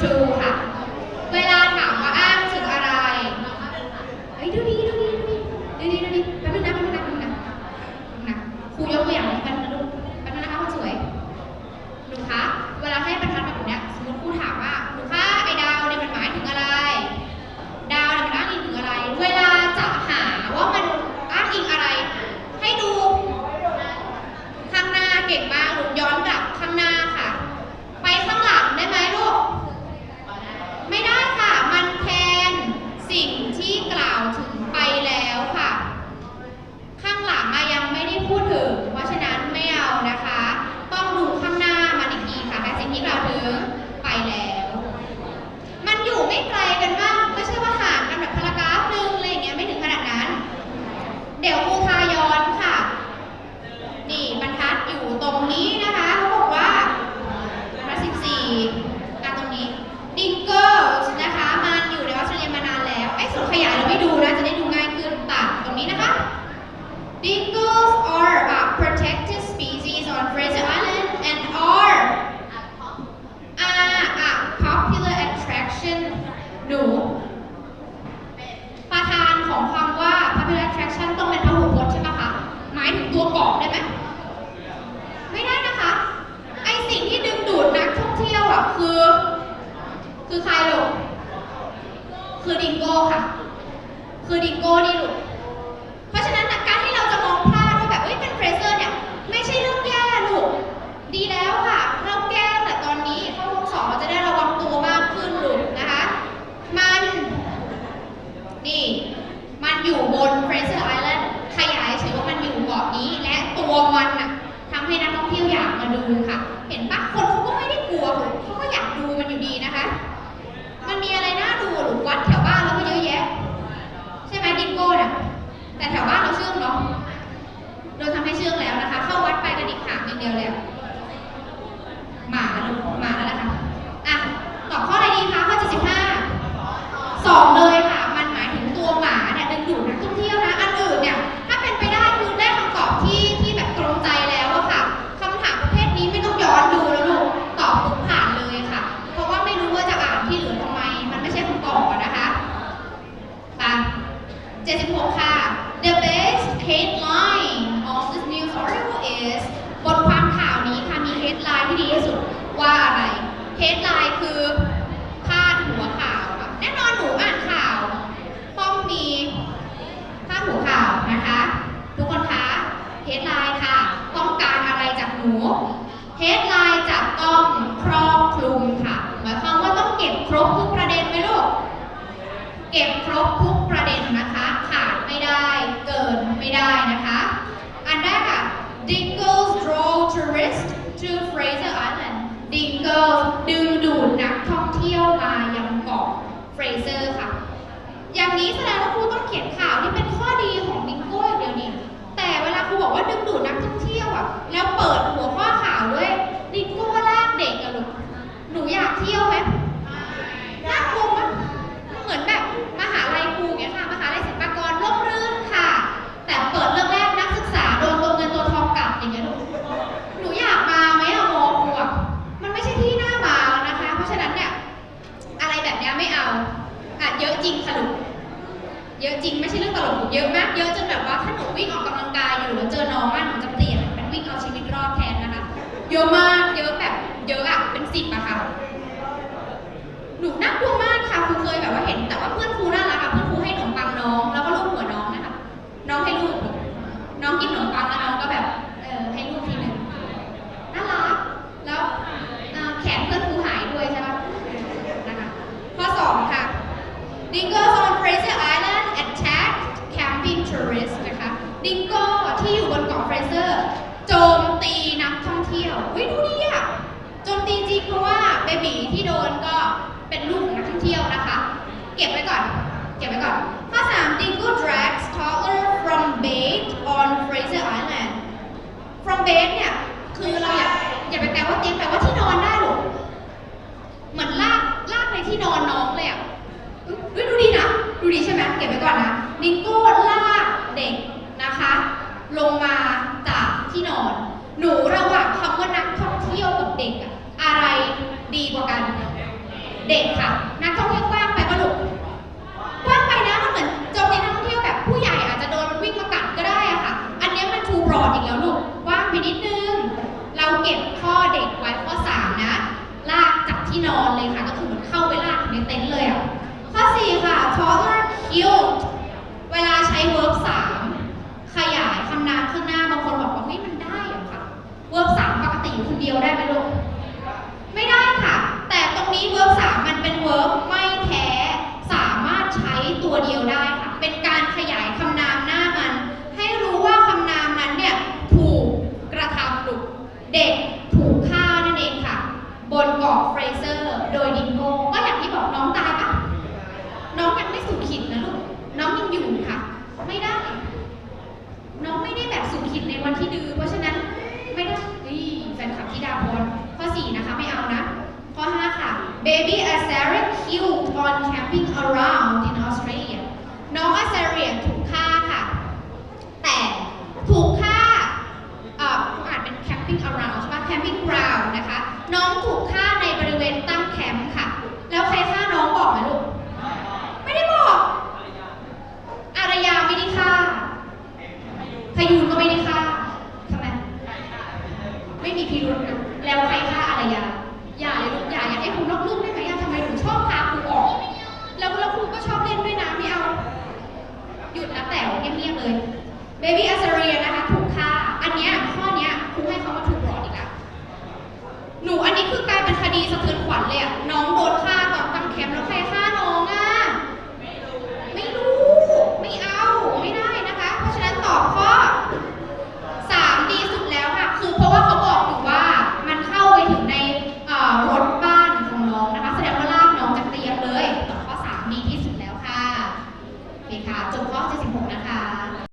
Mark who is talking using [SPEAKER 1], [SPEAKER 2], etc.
[SPEAKER 1] True ค่ะ เวลา Protect protected อยู่บน present ที่ยวมายังเกาะเฟรเซอร์ค่ะ อย่างนี้แสดงว่าครูต้องเขียนข่าวที่เป็นข้อดีของบิงโก้อย่างเดียวนี่แต่เวลาครูบอกว่าดึงดูดนักท่องเที่ยวอะแล้วเปิดหัวข้อค่ะ ดิงโก้ที่อยู่บนเกาะเฟรเซอร์ โจมตีนักท่องเที่ยวเฮ้ยดูดีอะโจมตีจริงเพราะว่าเบบีที่โดนก็เป็นลูกของนักท่องเที่ยวนะคะ เก็บไว้ก่อน เก็บไว้ก่อน ข้อ3 Dingo drags toddler from bed on Fraser Island from bed เนี่ย คือเราอย่าอย่าไปแปลว่าเตียงแปลว่าที่นอนได้หรอกเหมือนลากลากไปที่นอนน้องเลยอะดูดีนะ ดูดีใช่ไหมเก็บไว้ก่อนนะ Dingo you เวลาใช้ verb สามขยายคำนามข้างหน้าบางคนบอกว่าเฮ้ยมันได้เหรอคะ verb สามปกติคนเดียวได้ไหมลูกไม่ได้ค่ะ แต่ตรงนี้ verb สามมันเป็น verb ไม่แท้สามารถใช้ตัวเดียวได้ค่ะ เป็นการขยายคำนามหน้ามัน ให้รู้ว่าคำนามนั้นเนี่ยถูกกระทำหลูกเด็กถูกฆ่านั่นเองค่ะ บนเกาะเฟรเซอร์โดยดิง สุขิดนะลูก น้องยังอยู่ค่ะ ไม่ได้ น้องไม่ได้แบบสุขิดในวันที่ดื้อ เพราะฉะนั้นไม่ได้นี่แฟนคลับที่ดาพรข้อ4นะคะไม่เอานะ ข้อ 5 ค่ะ baby a s a r i a killed on camping around in Australia น้อง a s a r i a ถูกฆ่าค่ะ แต่ถูกฆ่าเอ่ออ่านเป็น camping around ใช่ปะ camping ground นะคะ น้องถูกฆ่าในบริเวณตั้งบอกไหมลูก ได้บอก อารยาไม่ได้ค่าพยูนก็ไม่ได้ค่าทำไม ไม่มีพิรุธนะ แล้วใครฆ่าอารยา อย่าเลยลูกอย่าอยากให้ครูนอกลูกได้ไหมอะทำไมถึงชอบพาครูออก แล้วแล้วครูก็ชอบเล่นด้วยนะไม่เอา หยุดนะแต๋วเงียบๆเลย เบบี้อัสเรียนะคะถูกฆ่า